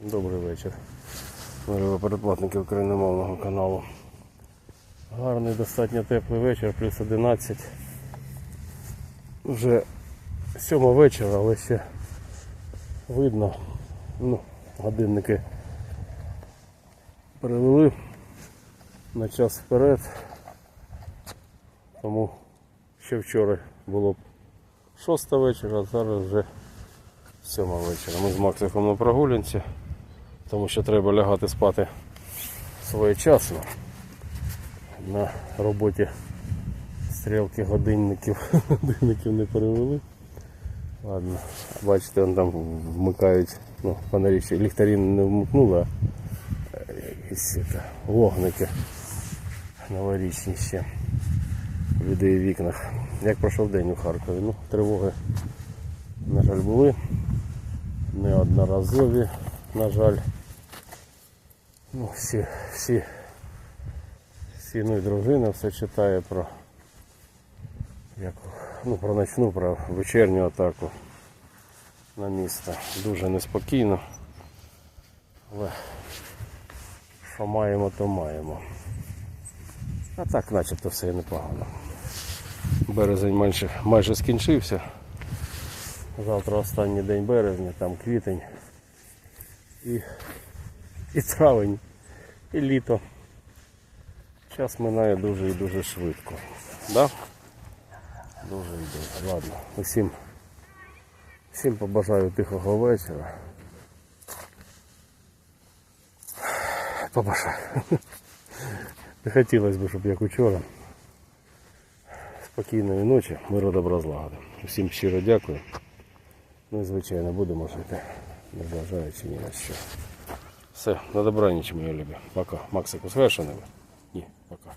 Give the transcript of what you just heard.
Добрий вечір. Можливо, передплатники україномовного каналу. Гарний, достатньо теплий вечір, плюс 11. Вже сьома вечора, але ще видно. Ну, годинники перевели на час вперед. Тому ще вчора було б шоста вечора, а зараз вже сьома вечора. Ми з Максиком на прогулянці, тому що треба лягати спати своєчасно. На роботі стрілки годинників, годинників не перевели. Ладно, бачите, вон там вмикають, ну, фонарі ще ліхтарі не вмикнули, а е, якісь це, вогники новорічні ще. Людей в вікнах. Як пройшов день у Харкові? Ну, тривоги, на жаль, були. Неодноразові, на жаль. Ну, всі, всі, всі, ну і дружина все читає про, як, ну, про ночну, про вечірню атаку на місто. Дуже неспокійно. Але що маємо, то маємо. А так начебто все і непогано. Березень майже, майже скінчився. Завтра останній день березня, там квітень і, і травень, і літо. Час минає дуже і дуже швидко. Да? Дуже і дуже. Ладно. Усім, всім побажаю тихого вечора. Побажаю. Не хотілося б, щоб як учора. Спокійної ночі, миру добра злагоди. Усім щиро дякую. Ну і звичайно будемо жити, незважаючи ні на що. Все, на добраніч, мої любі. Пока. Максику, звершено ви? Ні, пока.